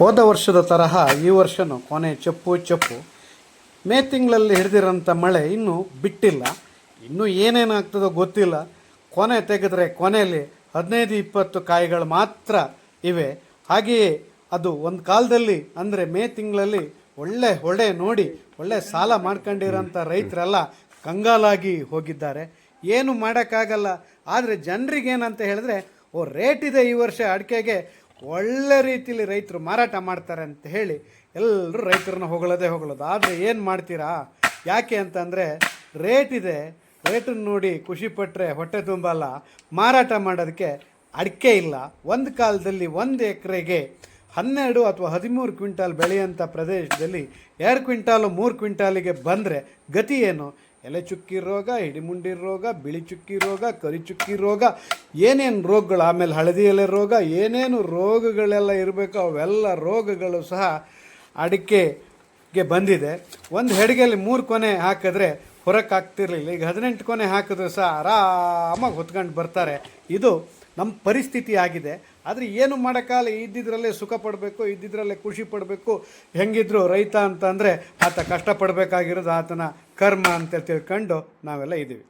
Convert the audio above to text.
ಹೋದ ವರ್ಷದ ತರಹ ಈ ವರ್ಷನೂ ಕೊನೆ ಚಪ್ಪು ಚಪ್ಪು. ಮೇ ತಿಂಗಳಲ್ಲಿ ಹಿಡಿದಿರೋಂಥ ಮಳೆ ಇನ್ನೂ ಬಿಟ್ಟಿಲ್ಲ. ಇನ್ನೂ ಏನೇನಾಗ್ತದೋ ಗೊತ್ತಿಲ್ಲ. ಕೊನೆ ತೆಗೆದ್ರೆ ಕೊನೆಯಲ್ಲಿ ಹದಿನೈದು ಇಪ್ಪತ್ತು ಕಾಯಿಗಳು ಮಾತ್ರ ಇವೆ. ಹಾಗೆಯೇ ಅದು ಒಂದು ಕಾಲದಲ್ಲಿ ಅಂದರೆ ಮೇ ತಿಂಗಳಲ್ಲಿ ಒಳ್ಳೆ ಹೊಳೆ ನೋಡಿ, ಒಳ್ಳೆ ಸಾಲ ಮಾಡ್ಕೊಂಡಿರೋಂಥ ರೈತರೆಲ್ಲ ಕಂಗಾಲಾಗಿ ಹೋಗಿದ್ದಾರೆ. ಏನು ಮಾಡೋಕ್ಕಾಗಲ್ಲ. ಆದರೆ ಜನರಿಗೇನಂತ ಹೇಳಿದ್ರೆ, ಓ, ರೇಟ್ ಇದೆ ಈ ವರ್ಷ ಅಡಿಕೆಗೆ. ಒಳ್ಳೆ ರೀತಿಯಲ್ಲಿ ರೈತರು ಮಾರಾಟ ಮಾಡ್ತಾರೆ ಅಂತ ಹೇಳಿ ಎಲ್ಲರೂ ರೈತರನ್ನ ಹೊಗಳೋದೇ ಹೊಗಳೋದು. ಆದರೆ ಏನು ಮಾಡ್ತೀರಾ? ಯಾಕೆ ಅಂತಂದರೆ ರೇಟ್ ಇದೆ. ರೇಟನ್ನು ನೋಡಿ ಖುಷಿಪಟ್ಟರೆ ಹೊಟ್ಟೆ ತುಂಬಲ್ಲ. ಮಾರಾಟ ಮಾಡೋದಕ್ಕೆ ಅಡಿಕೆ ಇಲ್ಲ. ಒಂದು ಕಾಲದಲ್ಲಿ ಒಂದು ಎಕರೆಗೆ ಹನ್ನೆರಡು ಅಥವಾ ಹದಿಮೂರು ಕ್ವಿಂಟಾಲ್ ಬೆಳೆಯುವಂಥ ಪ್ರದೇಶದಲ್ಲಿ ಎರಡು ಕ್ವಿಂಟಾಲು ಮೂರು ಕ್ವಿಂಟಾಲಿಗೆ ಬಂದರೆ ಗತಿ ಏನು? ಎಲೆ ಚುಕ್ಕಿ ರೋಗ, ಹಿಡಿಮುಂಡಿ ರೋಗ, ಬಿಳಿ ಚುಕ್ಕಿ ರೋಗ, ಕರಿ ಚುಕ್ಕಿ ರೋಗ, ಏನೇನು ರೋಗಗಳು, ಆಮೇಲೆ ಹಳದಿ ಎಲೆ ರೋಗ, ಏನೇನು ರೋಗಗಳೆಲ್ಲ ಇರಬೇಕು ಅವೆಲ್ಲ ರೋಗಗಳು ಸಹ ಅಡಿಕೆಗೆ ಬಂದಿದೆ. ಒಂದು ಹೆಡಿಗೆಯಲ್ಲಿ ಮೂರು ಕೊನೆ ಹಾಕಿದ್ರೆ ಹೊರಕ್ಕೆ ಆಗ್ತಿರ್ಲಿಲ್ಲ. ಈಗ ಹದಿನೆಂಟು ಕೊನೆ ಹಾಕಿದ್ರೆ ಸಹ ಆರಾಮಾಗಿ ಹೊತ್ಕೊಂಡು ಬರ್ತಾರೆ. ಇದು ನಮ್ಮ ಪರಿಸ್ಥಿತಿ ಆಗಿದೆ. ಆದರೆ ಏನು ಮಾಡೋಕ್ಕಾಗಲ್ಲ, ಇದ್ದಿದ್ರಲ್ಲೇ ಸುಖ ಪಡಬೇಕು, ಇದ್ದಿದ್ರಲ್ಲೇ ಖುಷಿ ಪಡಬೇಕು. ಹೆಂಗಿದ್ರು ರೈತ ಅಂತಂದರೆ ಆತ ಕಷ್ಟಪಡಬೇಕಾಗಿರೋದು ಆತನ ಕರ್ಮ ಅಂತ ತಿಳ್ಕೊಂಡು ನಾವೆಲ್ಲ ಇದ್ದೀವಿ.